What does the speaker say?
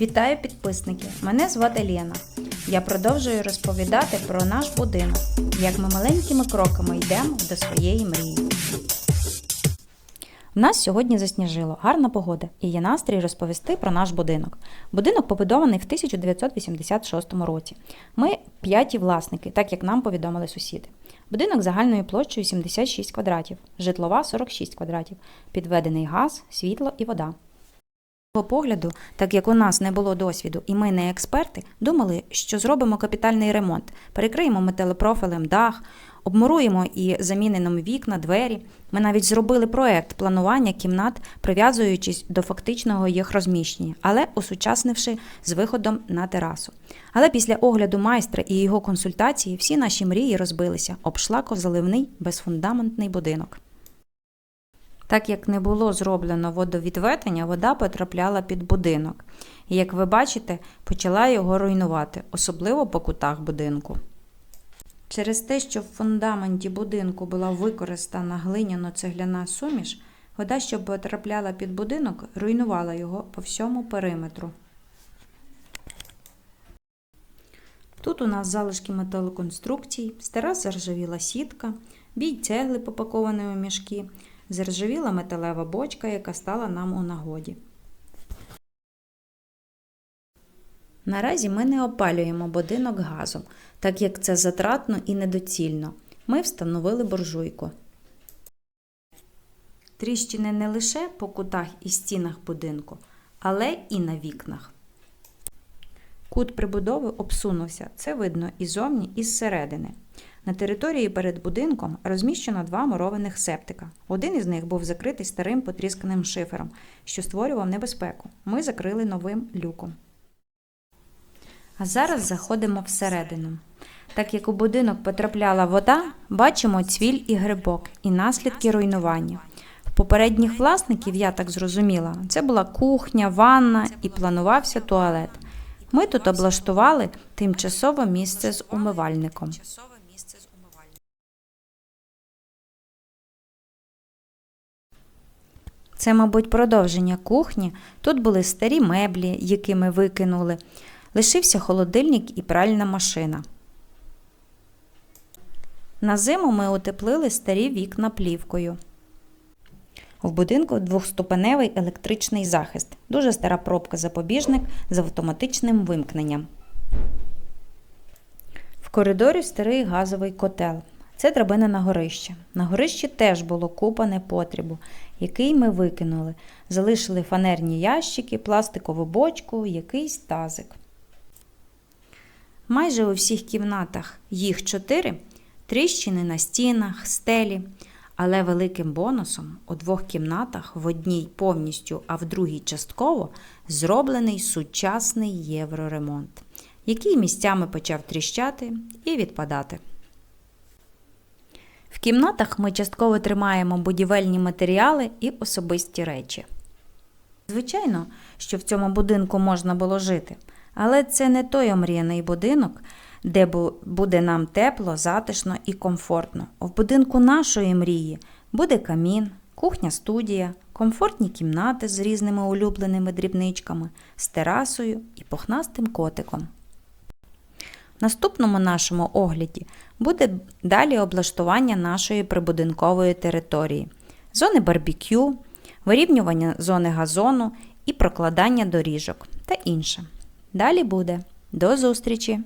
Вітаю підписники! Мене звати Лена. Я продовжую розповідати про наш будинок, як ми маленькими кроками йдемо до своєї мрії. У нас сьогодні засніжило, гарна погода, і є настрій розповісти про наш будинок. Будинок побудований в 1986 році. Ми п'яті власники, так як нам повідомили сусіди. Будинок загальною площею 76 квадратів, житлова 46 квадратів, підведений газ, світло і вода. По погляду, так як у нас не було досвіду і ми не експерти, думали, що зробимо капітальний ремонт, перекриємо металопрофілем дах, обмуруємо і замінимо вікна, двері. Ми навіть зробили проект планування кімнат, прив'язуючись до фактичного їх розміщення, але осучаснивши з виходом на терасу. Але після огляду майстра і його консультації всі наші мрії розбилися об шлакозаливний безфундаментний будинок. Так як не було зроблено водовідведення, вода потрапляла під будинок. І, як ви бачите, почала його руйнувати, особливо по кутах будинку. Через те, що в фундаменті будинку була використана глиняно-цегляна суміш, вода, що потрапляла під будинок, руйнувала його по всьому периметру. Тут у нас залишки металоконструкцій, стара заржавіла сітка, бій цегли, попакованої у мішки, заржавіла металева бочка, яка стала нам у нагоді. Наразі ми не опалюємо будинок газом, так як це затратно і недоцільно. Ми встановили буржуйку. Тріщини не лише по кутах і стінах будинку, але і на вікнах. Кут прибудови обсунувся, це видно і зовні, і зсередини. На території перед будинком розміщено два мурованих септика. Один із них був закритий старим потрісканим шифером, що створював небезпеку. Ми закрили новим люком. А зараз заходимо всередину. Так як у будинок потрапляла вода, бачимо цвіль і грибок, і наслідки руйнування. В попередніх власників, я так зрозуміла, це була кухня, ванна і планувався туалет. Ми тут облаштували тимчасове місце з умивальником. Це, мабуть, продовження кухні. Тут були старі меблі, які ми викинули. Лишився холодильник і пральна машина. На зиму ми утеплили старі вікна плівкою. В будинку двохступеневий електричний захист. Дуже стара пробка запобіжник з автоматичним вимкненням. В коридорі старий газовий котел. Це драбина на горище. На горищі теж було купа непотребу, який ми викинули. Залишили фанерні ящики, пластикову бочку, якийсь тазик. Майже у всіх кімнатах їх чотири тріщини на стінах, стелі. Але великим бонусом у двох кімнатах в одній повністю, а в другій частково зроблений сучасний євроремонт, який місцями почав тріщати і відпадати. В кімнатах ми частково тримаємо будівельні матеріали і особисті речі. Звичайно, що в цьому будинку можна було жити, але це не той омріяний будинок, де буде нам тепло, затишно і комфортно. В будинку нашої мрії буде камін, кухня-студія, комфортні кімнати з різними улюбленими дрібничками, з терасою і пухнастим котиком. Наступному нашому огляді буде далі облаштування нашої прибудинкової території, зони барбекю, вирівнювання зони газону і прокладання доріжок та інше. Далі буде. До зустрічі!